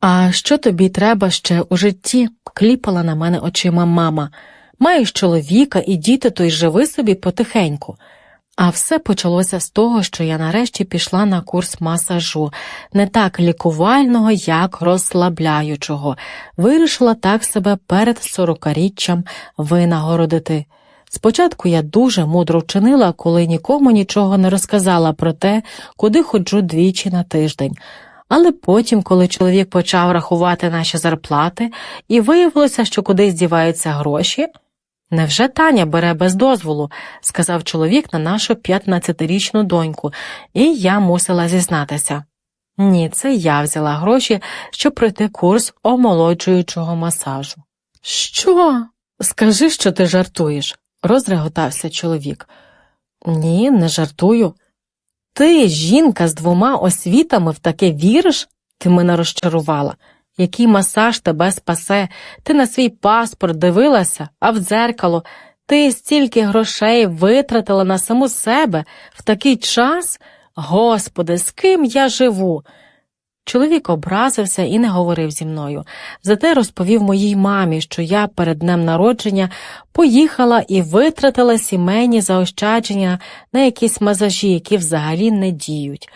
А що тобі треба ще у житті? кліпала на мене очима мама. Маєш чоловіка і діти, то й живи собі потихеньку. А все почалося з того, що я нарешті пішла на курс масажу, не так лікувального, як розслабляючого. Вирішила так себе перед сорокаріччям винагородити. Спочатку я дуже мудро вчинила, коли нікому нічого не розказала про те, куди ходжу двічі на тиждень. Але потім, коли чоловік почав рахувати наші зарплати, і виявилося, що кудись діваються гроші, Невже Таня бере без дозволу, сказав чоловік на нашу 15-річну доньку, і я мусила зізнатися. Ні, це я взяла гроші, щоб пройти курс омолоджуючого масажу. Що? Скажи, що ти жартуєш, розреготався чоловік. Ні, не жартую. Ти, жінка з двома освітами, в таке віриш? Ти мене розчарувала. Який масаж тебе спасе? Ти на свій паспорт дивилася, а в дзеркало ти стільки грошей витратила на саму себе в такий час? Господи, з ким я живу? Чоловік образився і не говорив зі мною. Зате розповів моїй мамі, що я перед днем народження поїхала і витратила сімейні заощадження на якісь мазажі, які взагалі не діють.